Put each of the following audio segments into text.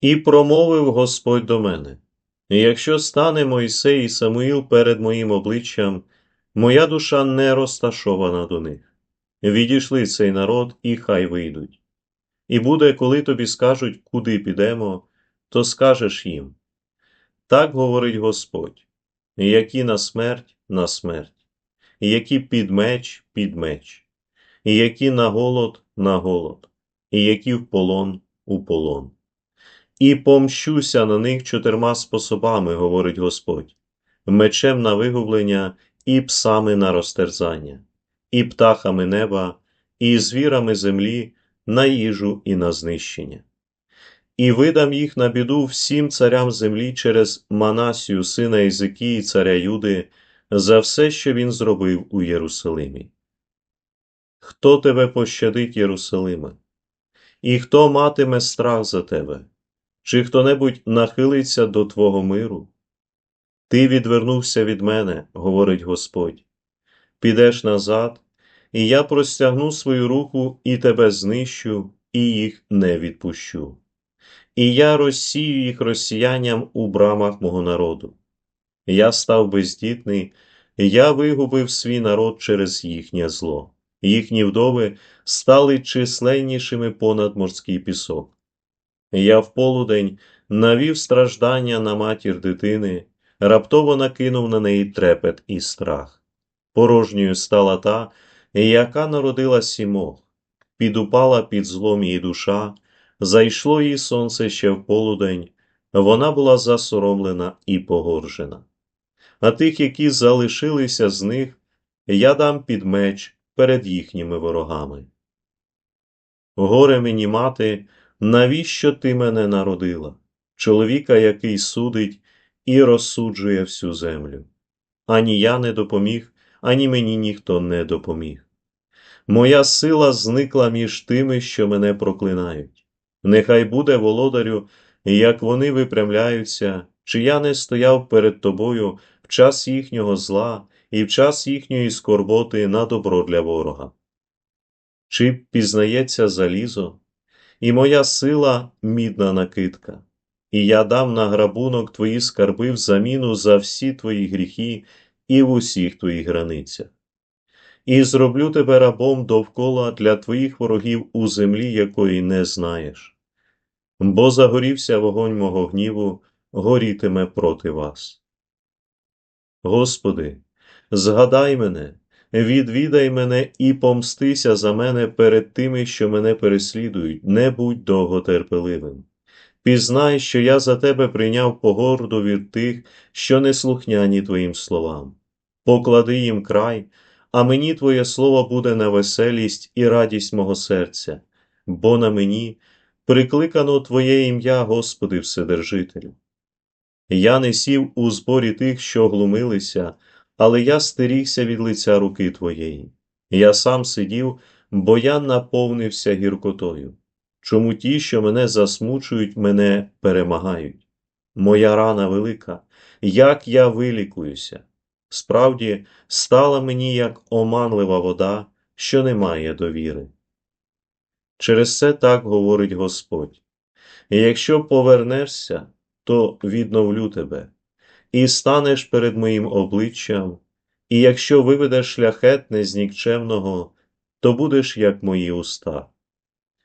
І промовив Господь до мене: Якщо стане Мойсей і Самуїл перед моїм обличчям, моя душа не розташована до них. Відійшли цей народ, і хай вийдуть. І буде, коли тобі скажуть, куди підемо, то скажеш їм. Так говорить Господь, які на смерть, на смерть, які під меч, під меч, які на голод, на голод, і які в полон, у полон. І помщуся на них чотирма способами, говорить Господь, мечем на вигублення, і псами на розтерзання, і птахами неба, і звірами землі на їжу і на знищення. І видам їх на біду всім царям землі через Манасію, сина Ізикії, царя Юди, за все, що він зробив у Єрусалимі. Хто тебе пощадить, Єрусалиме? І хто матиме страх за тебе? Чи хто-небудь нахилиться до Твого миру? Ти відвернувся від мене, говорить Господь. Підеш назад, і я простягну свою руку і тебе знищу, і їх не відпущу. І я розсію їх росіянням у брамах мого народу. Я став бездітний, я вигубив свій народ через їхнє зло. Їхні вдови стали численнішими понад морський пісок. Я в полудень навів страждання на матір дитини, раптово накинув на неї трепет і страх. Порожньою стала та, яка народила сімох, підупала під злом її душа, зайшло їй сонце ще в полудень, вона була засоромлена і погоржена. А тих, які залишилися з них, я дам під меч перед їхніми ворогами. Горе мені, мати, навіщо ти мене народила, чоловіка, який судить і розсуджує всю землю? Ані я не допоміг, ані мені ніхто не допоміг. Моя сила зникла між тими, що мене проклинають. Нехай буде, володарю, як вони випрямляються, чи я не стояв перед тобою в час їхнього зла і в час їхньої скорботи на добро для ворога. Чи пізнається залізо, і моя сила мідна накидка, і я дам на грабунок твої скарби в заміну за всі твої гріхи і в усіх твоїх границях. І зроблю тебе рабом довкола для твоїх ворогів у землі, якої не знаєш. Бо загорівся вогонь мого гніву, горітиме проти вас. Господи, згадай мене, відвідай мене і помстися за мене перед тими, що мене переслідують, не будь довготерпеливим. Пізнай, що я за тебе прийняв погорду від тих, що не слухняні твоїм словам. Поклади їм край, а мені Твоє слово буде на веселість і радість мого серця, бо на мені прикликано Твоє ім'я, Господи, Вседержителю. Я не сів у зборі тих, що глумилися, але я стерігся від лиця руки Твоєї. Я сам сидів, бо я наповнився гіркотою. Чому ті, що мене засмучують, мене перемагають? Моя рана велика, як я вилікуюся. Справді, стала мені як оманлива вода, що не має довіри. Через це так говорить Господь. І якщо повернешся, то відновлю тебе, і станеш перед моїм обличчям, і якщо виведеш шляхетне з нікчемного, то будеш як мої уста.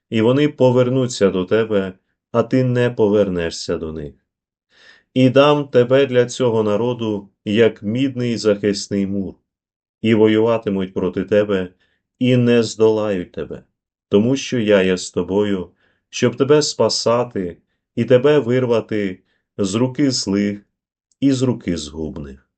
І вони повернуться до тебе, а ти не повернешся до них. І дам тебе для цього народу, як мідний захисний мур, і воюватимуть проти тебе, і не здолають тебе, тому що я є з тобою, щоб тебе спасати і тебе вирвати з руки злих і з руки згубних.